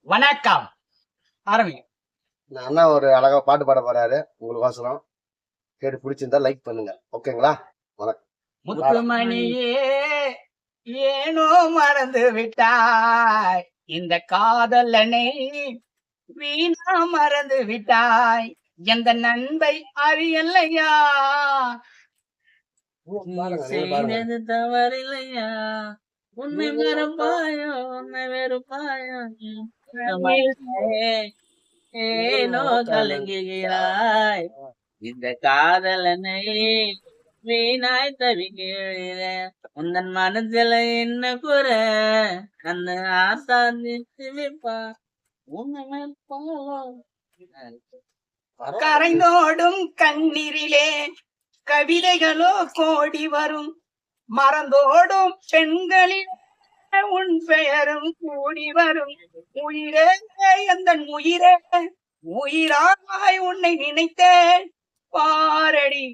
வணக்கம். ஆரம்பிங்க. இந்த அண்ணா ஒரு அழகா பாட்டு பாட போறாரு. உங்களுக்கு வாசனம். கேட்டு பிடிச்சிருந்தா லைக் பண்ணுங்க. ஓகேங்களா? முத்துமணியே ஏனோ மறந்து விட்டாய். இந்த காதலனை வீணா மறந்து விட்டாய். எந்த நண்பை அறியலையா. செய்தது தவறில்லையா? உன்னை மறப்பாயோ உன்னை வெறுப்பாயோ ஏனோ கலங்குகிறாய். இந்த காதலனை வீணாய் தவிக்கிறேன் உந்தன் மனதில என்ன குறை அந்த ஆசாந்தி சிவிப்பா உன்னை மறப்பாயோ. கரைந்தோடும் கண்ணீரிலே கவிதைகளோ கோடி வரும். மறந்தோடும் பெண்களில் உன் பெயரும் கூடி வரும். உயிரே எந்த உயிரே? உயிராய் உன்னை நினைத்தேன். பாரடி.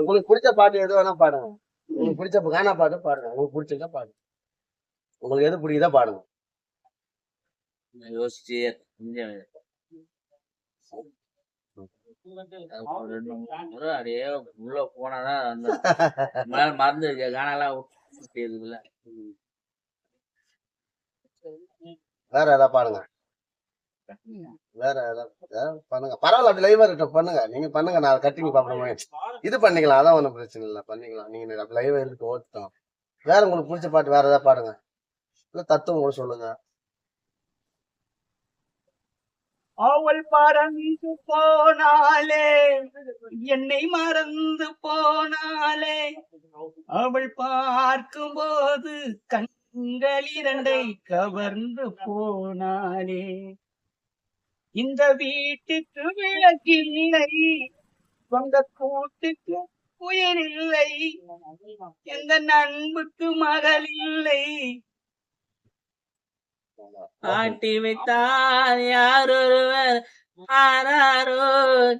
உங்களுக்கு பிடிச்ச பாட்டு எது வேணா பாடுங்க. உங்களுக்கு பிடிச்ச கானா பாட்டு பாடுங்க. உங்களுக்கு பிடிச்சதா பாடுங்க. உங்களுக்கு எது பிடிக்குதா பாடுங்க. யோசிச்சு ரெண்டு மூணு அப்படியே உள்ள போனாதான் அந்த மேல மறந்து காணலாம் இருக்குல்ல வேற ஏதாவது பாடுங்க வேற ஏதாவது பண்ணுங்க. பரவாயில்ல அப்படி லைவா இருக்கட்டும். பண்ணுங்க. நீங்க பண்ணுங்க. நான் கட்டிங் பாப்போம் இது பண்ணிக்கலாம். அதான் ஒண்ணும் பிரச்சனை இல்லை. பண்ணிக்கலாம். நீங்க லைவா இருக்கு ஓட்டோம் வேற உங்களுக்கு பிடிச்ச பாட்டு வேற ஏதாவது பாடுங்க. இல்ல தத்துவம் கூட சொல்லுங்க. அவள் பறந்து போனாலே என்னை மறந்து போனாலே அவள் பார்க்கும் போது கண்கள் இரண்டை கவர்ந்து போனாலே இந்த வீட்டுக்கு விளக்கில்லை சொந்த கூட்டுக்கு உயிரில்லை. எந்த நண்புக்கு மகள் இல்லை ஆட்டி வைத்தார் யாரொருவர் ஆராரோ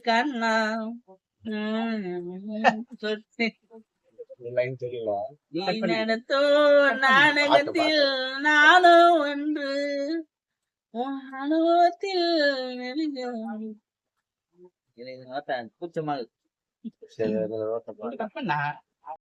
கண்ணா நடத்தோ நாடகத்தில் நானும் ஒன்று அனுபவத்தில் நெருங்கும்.